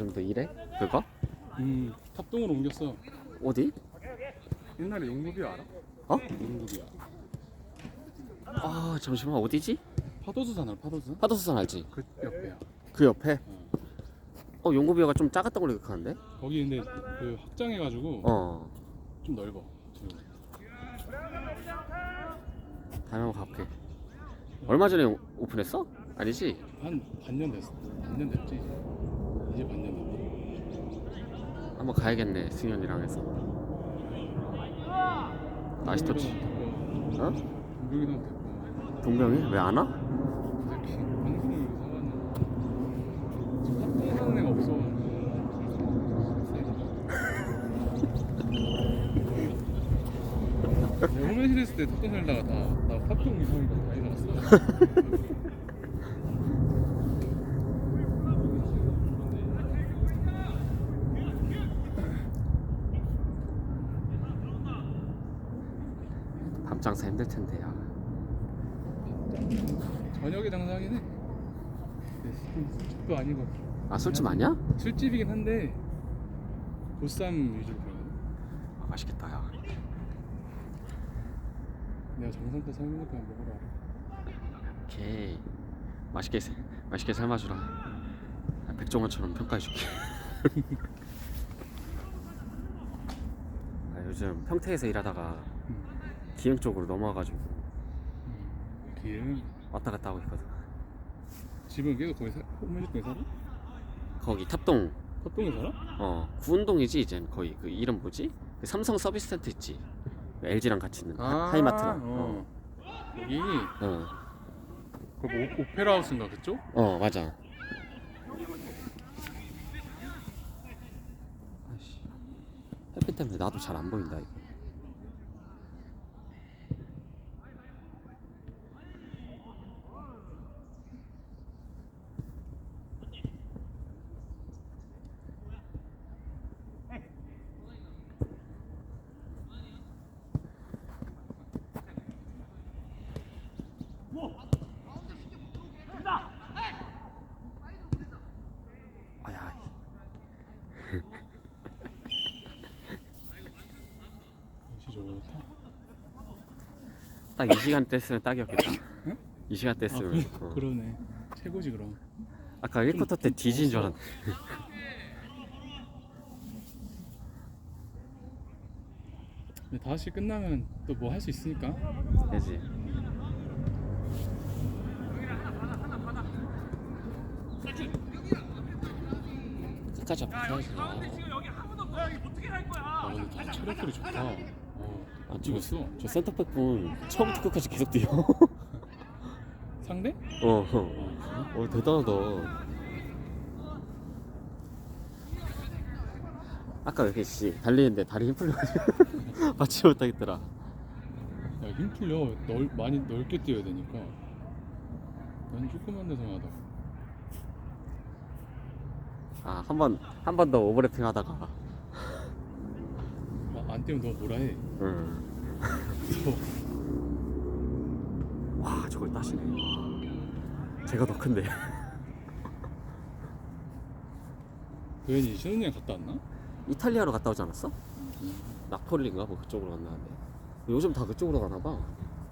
요즘도 일해? 그거? 음 탑동으로 옮겼어 어디? 옛날에 용급이 알아? 어? 용급이야 아 잠시만 어디지? 파도수산 알아 파도수? 파도수산 알지? 그 옆에야 그 옆에? 어. 어 용고비어가 좀 작았던 걸로 기억하는데? 거기 근데 그 확장해가지고 어 좀 넓어 지금. 다음에 한번 가볼게 얼마 전에 오- 오픈했어? 아니지? 한 반년 됐어 반년 됐지 반년 됐네 한번 가야겠네 승현이랑 해서 날씨 좋지 어? 동경이도 됐고 동명이? 왜 안 와? 애가 없어 내가 호면실 했을 때 탑동 살다가 다나 탑동 이상이니까 다 일어났어 밤 장사 힘들 텐데 야. 저녁에 장사하긴 해 근데 술집도 아니고. 아 술집 아니야? 술집이긴 한데 보쌈 위주로 팔거든. 아, 맛있겠다 야. 내가 정성껏 삶으니까 먹으러 와라. 오케이. 맛있게 세- 맛있게 삶아주라. 아, 백종원처럼 평가해줄게. 아, 요즘 평택에서 일하다가 기흥 쪽으로 넘어와가지고 기회는 왔다 갔다 하고 있거든 집은 계속 거기 사, 거기 살아? 거기 탑동 탑동에 살아? 어 구운동이지 이젠 거의 그 이름 뭐지? 그 삼성 서비스 센터 있지 그 LG랑 같이 있는 하- 하이마트랑 어. 여기 어. 그 뭐, 오페라 하우스인가 그쪽? 어 맞아 햇빛 때문에 나도 잘 안 보인다 이거 아야 역시 좋다 딱 이 시간대 쓰면 딱이었겠다. 응? 이 시간대 아 쓰면 그, 어. 그러네. 최고지 그럼. 아까 1쿼터 때 뒤진 줄 알았는데 근데 5시 끝나면 또 뭐 할 수 있으니까. 되지. 끝까지 앞에 해야지 아 근데 다 체력들이 좋다 어, 아, 찍었어 저 센터백 분 처음부터 끝까지 계속 뛰어 상대? 어, 어. 어어 대단하다. 아까 왜 이렇게 씨 달리는데 다리 힘 풀려가지고 맞지 못하겠더라. 야, 힘 풀려 넓, 많이 넓게 뛰어야 되니까 난 조그만 데서 하다 아한 번 한 번 더 오버래핑 하다가. 아, 안 뛰면 너 뭐라 해 응. 와 저걸 따시네. 와. 제가 더 큰데. 도현이 신혼여행 갔다 왔나? 이탈리아로 갔다 오지 않았어? 나폴리인가 뭐 그쪽으로 갔나는데. 요즘 다 그쪽으로 가나 봐.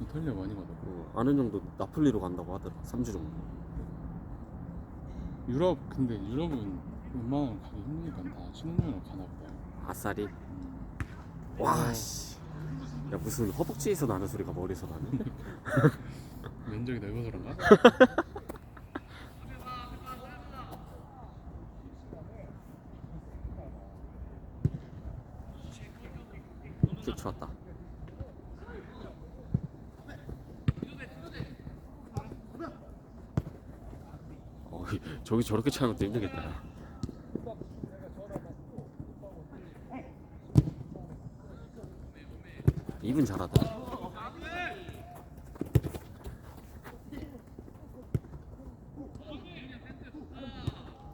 이탈리아 많이 가더라고 어, 아는 형도 나폴리로 간다고 하더라. 3주 정도. 유럽 근데 유럽은 웬만하면 가기 힘드니까 다 신혼여행 가나 보다 아싸리. 음. 와 씨. 야 무슨 허벅지에서 나는 소리가 머리에서 나네. 면적이 넓어서 그런가? 킥 좋았다. 어, 저기 저렇게 차는 것도 힘들겠다. 이분 잘하다.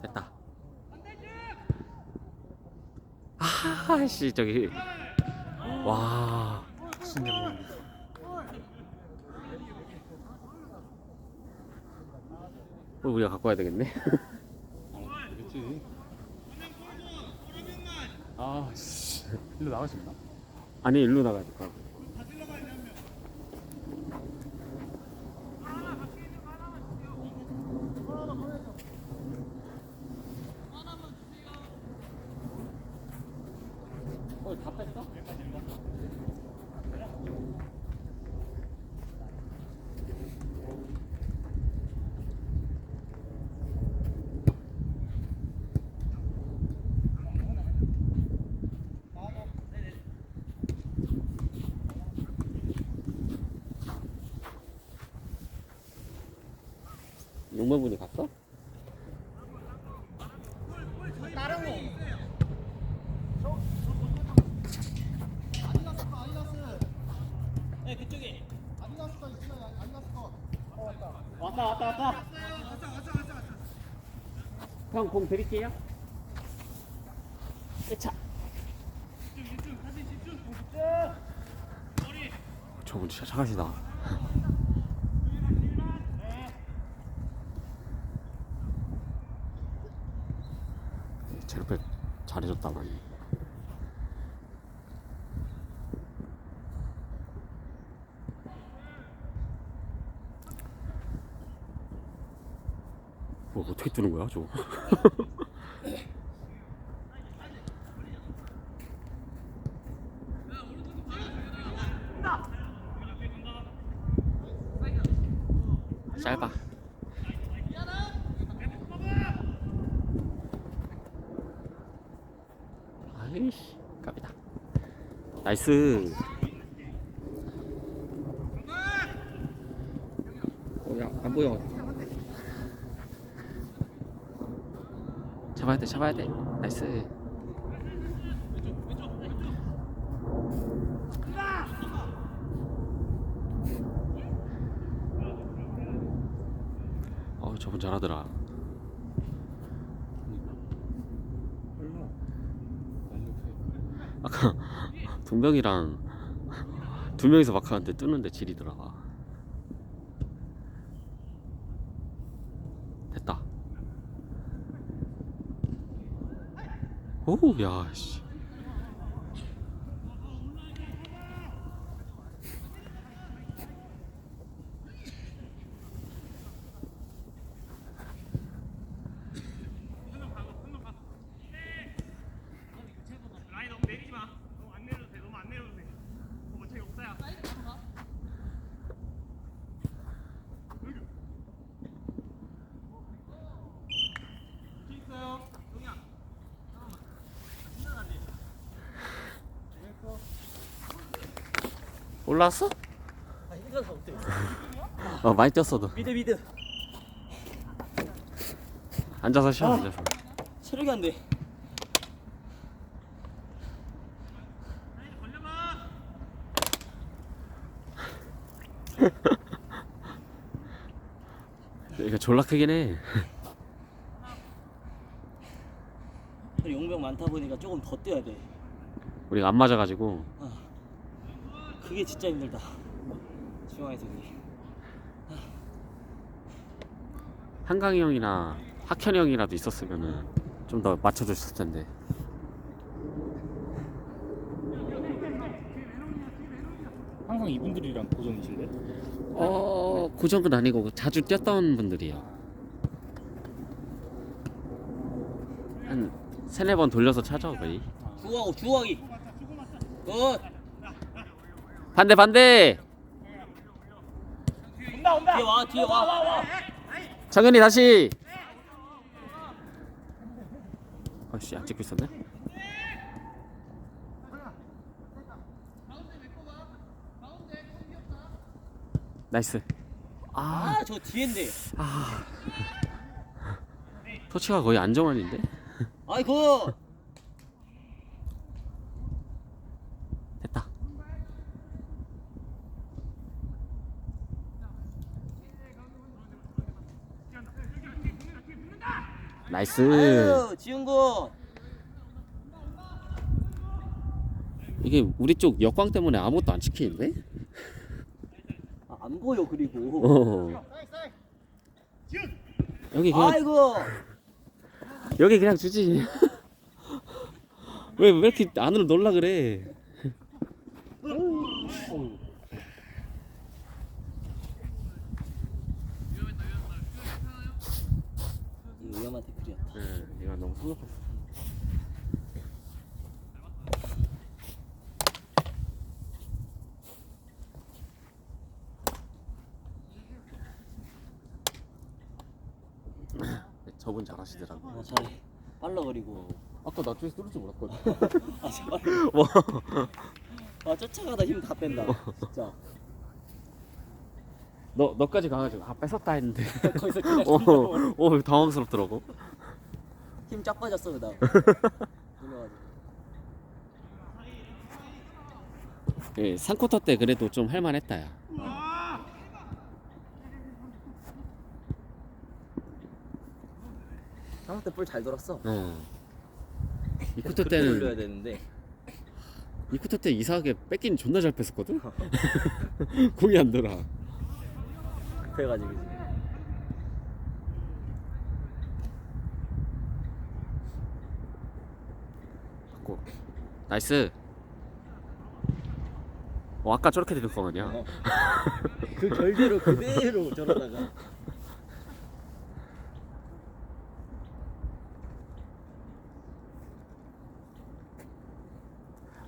됐다. 아씨 저기 와. 양말 어, 우리가 갖고 와야 되겠네. 아 되겠지 아, 씨. 일로 있나? 아니 일로 나가니까 어, 다 뺐어? 용만군이 갔어? 왔다 왔다 왔다 형공 드릴게요. 차. 저분 진짜 착하시다 제로백 잘해줬다만 뭐 어떻게 뜨는 거야 저거? 짧아 아이씨 갑니다 나이스. 어야 안 보여. 잡아야 돼 잡아야 돼. 나이스. 어 저분 잘하더라. 아까 동명이랑 두 명이서 마크하는데 뜨는데 지리더라. 됐다. 오, 야, 씨. 라인 너무 내리지 마. 너무 안 내려도 돼. 너무 안 내려도 돼. 어, 어차피 없다야. 있어요. 동이야. 올라왔어? 아, 힘들어서 어때? 어, 많이 뛰었어 도. 미드 미드 앉아서 쉬어, 아. 앉아서. 체력이 안 돼. 이거 졸라 크긴 해. 용병 많다 보니까 조금 더 뛰어야 돼. 우리가 안 맞아가지고. 그게 진짜 힘들다. 중앙에서 그게. 한강이 형이나 학현이 형이라도 있었으면은 좀 더 맞춰줬을 텐데. 항상 이분들이랑 고정이신데? 어, 고정은 아니고 자주 뛰었던 분들이에요. 한 세네 번 돌려서 찾아 거의. 주고하고 주고하기. 굿. 반대 반대. 뒤에 와 뒤에 와. 와, 와. 정현이 다시. 아씨 안 찍고 있었네. 나이스. 아, 아저 뒤인데. 터치가 거의 안정환인데. 아이고. 나이스. 아유 거. 이게 우리 쪽 역광 때문에 아무것도 안 찍히는데? 아, 안 보여 그리고. 어. 여기 그냥 아이고. 여기 그냥 주지. 왜 왜 이렇게 안으로 놀라 그래? 이거 위험한 태클이었다. 응, 이거 너무 성급했어. 저분 잘하시더라고. 어, 잘해. 빨라버리고. 아까 나 쪽에서 뚫을 줄 몰랐거든. 아 제발. 와, 아 쫓아가다 힘 다 뺀다. 진짜. 너 너까지 가가지고 아 뺏었다 했는데. 거기서 그냥 어, 어 당황스럽더라고. 힘 쫙 빠졌어 그다음. 예, 3쿼터 때 그래도 좀 할만했다 야. 상황 때볼 잘 돌았어. 어. 이 쿼터 그렇게 돌려야 때는 되는데. 이 쿼터 때 이상하게 뺏긴 존나 잘 뺐었거든. 공이 안 돌아. 지금. 나이스. 어, 아까 저렇게 되는 거냐? 어. 그 결대로 그대로 저러다가.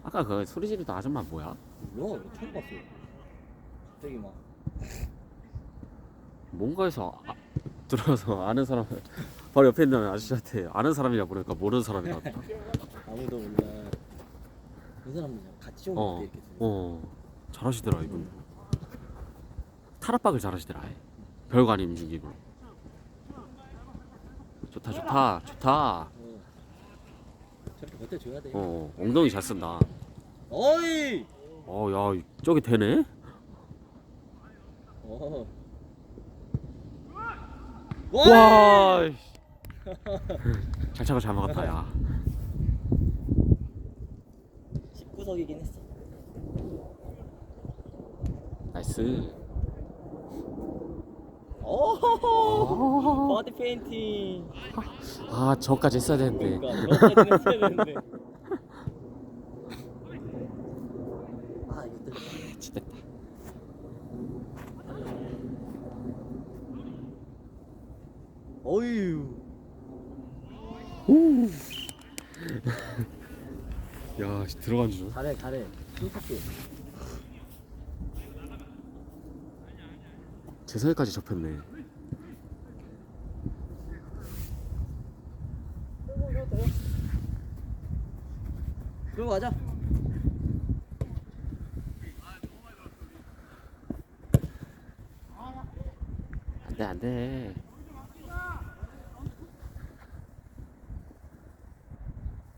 아까 그 소리 지르던 아줌마 뭐야? 몰라 이거 처음 봤어. 갑자기 막. 뭔가에서 아, 들어서 아는 사람 바로 옆에 있는 아저씨한테 아는 사람이라 부르니까 모르는 사람이라. 아무도 몰라. 그 사람들 같이 좀 어, 이렇게. 들어. 어, 잘하시더라 이분. 탈압박을 잘하시더라. 아예. 별거 아닌 움직임으로. 좋다 좋다 좋다. 어. 저렇게 버텨줘야 돼. 어 엉덩이 잘 쓴다. 어이. 어야 저기 되네? 어. 와. 잘 차고 잘 먹었다 야. 19석이긴 했어. 나이스. 오. 버디 페인팅. 아 저까지 했어야 되는데. 그러니까 저까지는 했어야 되는데. 아 이거 때. 지됐다. 어유. 야 씨, 들어간 줄. 잘해 잘해. 힘tap게. 재성이까지 접혔네. 그리고 가자. 안돼 안돼.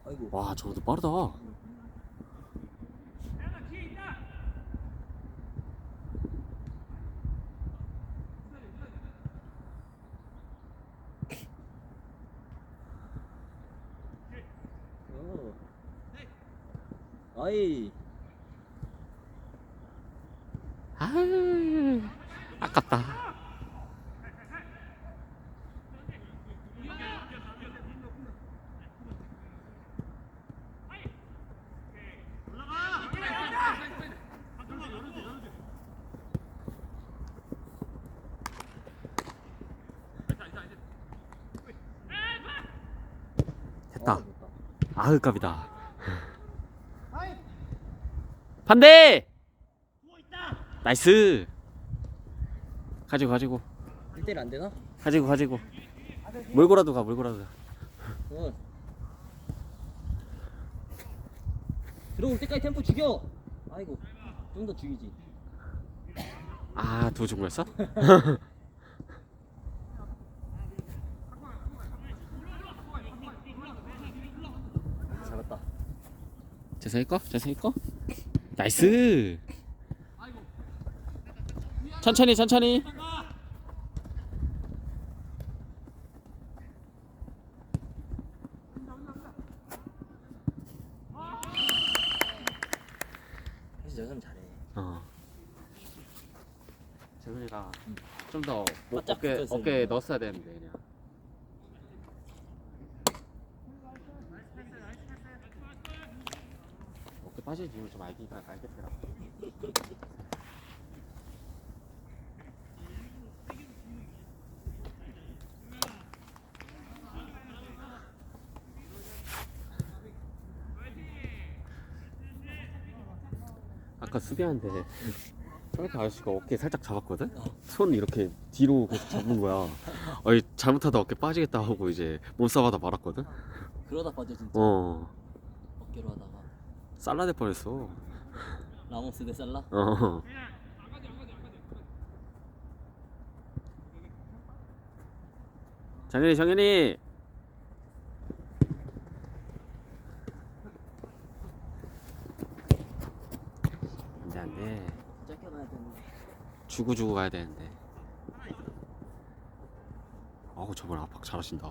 아이고. 와 저것도 빠르다. 어. 아이. 아유 아깝다. 됐다. 어, 깝이다. 반대. 나이스. 가지고 가지고 1대1 안 되나? 가지고 가지고. 몰고라도 가 몰고라도 가. 어. 들어올 때까지 템포 죽여. 아이고. 좀 더 죽이지. 아두 중거였어? 잡았다. 재성이 거? 재성이 거? 나이스. 천천히 천천히. 사실 저 사람 잘해. 어. 재성이가 좀 더 바짝 어깨 어깨에 되는데. 넣었어야 되는데 그냥. 빠질지 이유를 좀 알기가 알겠더라. 아까 수비하는데 저렇게 아저씨가 어깨 살짝 잡았거든? 손 이렇게 뒤로 계속 잡은 거야. 아니 잘못하다 어깨 빠지겠다 하고 이제 몸싸움하다 말았거든? 그러다 빠져 진짜 어 어깨로 하다가 살라 될 뻔했어. 라모스 대 살라? 어. 장현이 장현이! 안돼 안돼. 가야 되는데. 주고 주고 가야 되는데. 아우 저번 압박 잘하신다